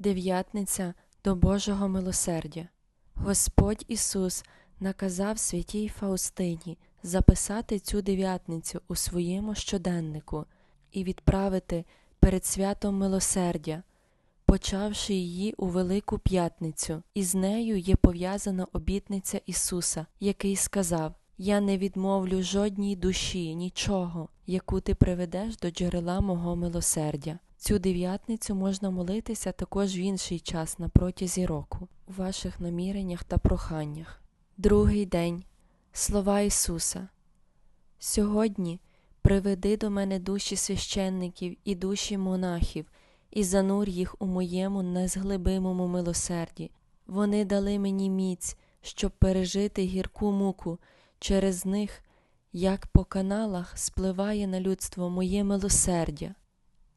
Дев'ятниця до Божого милосердя. Господь Ісус наказав святій Фаустині записати цю дев'ятницю у своєму щоденнику і відправити перед святом милосердя, почавши її у Велику П'ятницю, і з нею є пов'язана обітниця Ісуса, який сказав: Я не відмовлю жодній душі, нічого, яку ти приведеш до джерела мого милосердя. Цю дев'ятницю можна молитися також в інший час на протязі року, у ваших наміреннях та проханнях. Другий день. Слова Ісуса. Сьогодні приведи до мене душі священників і душі монахів, і занур їх у моєму незглибимому милосерді. Вони дали мені міць, щоб пережити гірку муку, через них, як по каналах, спливає на людство моє милосердя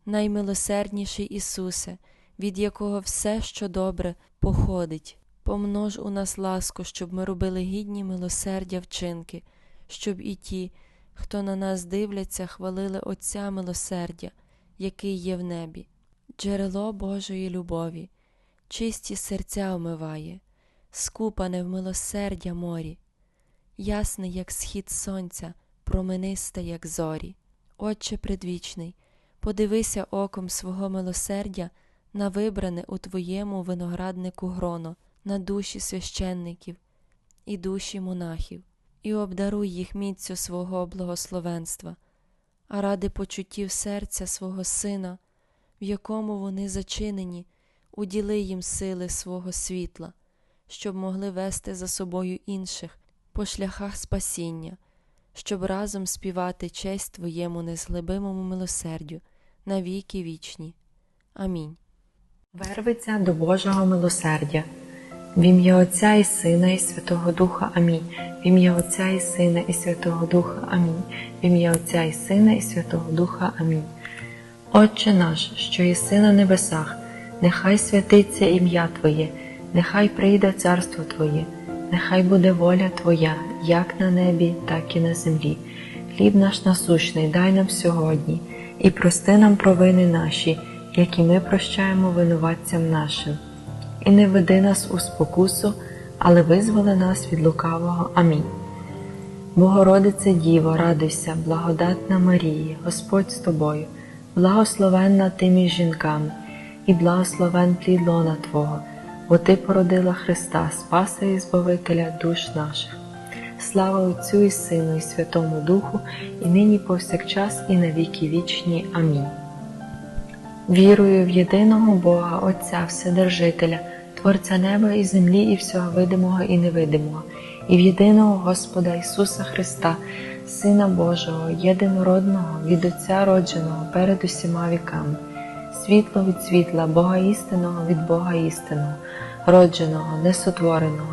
наймилосердніший Ісусе, від якого все, що добре, походить, помнож у нас ласку, щоб ми робили гідні милосердя вчинки, щоб і ті, хто на нас дивляться, хвалили Отця милосердя, який є в небі, джерело Божої любові, чисті серця омиває, скупане в милосердя морі, ясне, як схід сонця, променисте, як зорі. Отче предвічний, подивися оком свого милосердя на вибране у Твоєму винограднику гроно, на душі священників і душі монахів, і обдаруй їх міцю свого благословенства, а ради почуттів серця свого Сина, в якому вони зачинені, уділи їм сили свого світла, щоб могли вести за собою інших по шляхах спасіння, щоб разом співати честь Твоєму незглибимому милосердю на віки вічні. Амінь. Вервиться до Божого милосердя. В ім'я Отця і Сина, і Святого Духа Амінь. В ім'я Отця і Сина, і Святого Духа Амінь. В ім'я Отця і Сина, і Святого Духа Амінь. Отче наш, що єси на небесах, нехай святиться ім'я Твоє, нехай прийде царство Твоє, нехай буде воля Твоя, як на небі, так і на землі. Хліб наш насущний дай нам сьогодні і прости нам провини наші, які ми прощаємо винуватцям нашим. І не веди нас у спокусу, але визволи нас від лукавого. Амінь. Богородице Діво, радуйся, благодатна Марія, Господь з тобою, благословенна ти між жінками, і благословен плід лона Твого, бо Ти породила Христа, Спаса і Збавителя душ наших. Слава Отцю і Сину, і Святому Духу, і нині повсякчас, і на віки вічні. Амінь. Вірую в єдиного Бога, Отця Вседержителя, Творця неба і землі, і всього видимого і невидимого, і в єдиного Господа Ісуса Христа, Сина Божого, єдинородного, від Отця родженого перед усіма віками, світло від світла, Бога істинного від Бога істинного, родженого, несотвореного,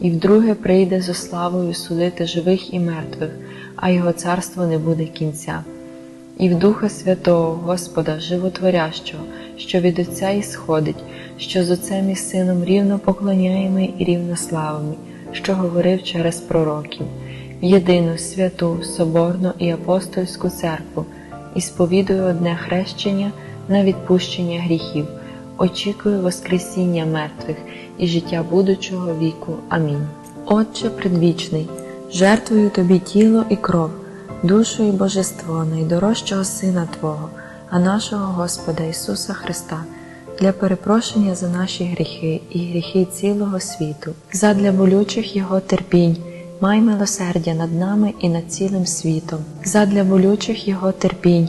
і вдруге прийде зо славою судити живих і мертвих, а його царство не буде кінця. І в Духа Святого, Господа, Животворящого, що від Отця ісходить, що з Отцем і Сином рівно поклоняємий і рівно славими, що говорив через пророків, єдину святу, Соборну і апостольську церкву, і сповідую одне хрещення на відпущення гріхів, очікую Воскресіння мертвих і життя будучого віку. Амінь. Отче предвічний, жертвую Тобі тіло і кров, душу і божество найдорожчого Сина Твого, а нашого Господа Ісуса Христа для перепрошення за наші гріхи і гріхи цілого світу, задля болючих Його терпінь, май милосердя над нами і над цілим світом, задля болючих Його терпінь,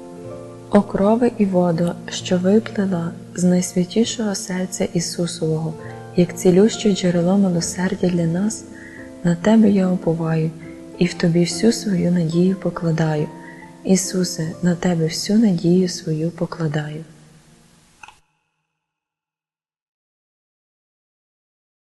О крови і воду, що виплила з найсвятішого серця Ісусового, як цілюще джерело милосердя для нас, на Тебе я оповаю і в Тобі всю свою надію покладаю. Ісусе, на Тебе всю надію свою покладаю.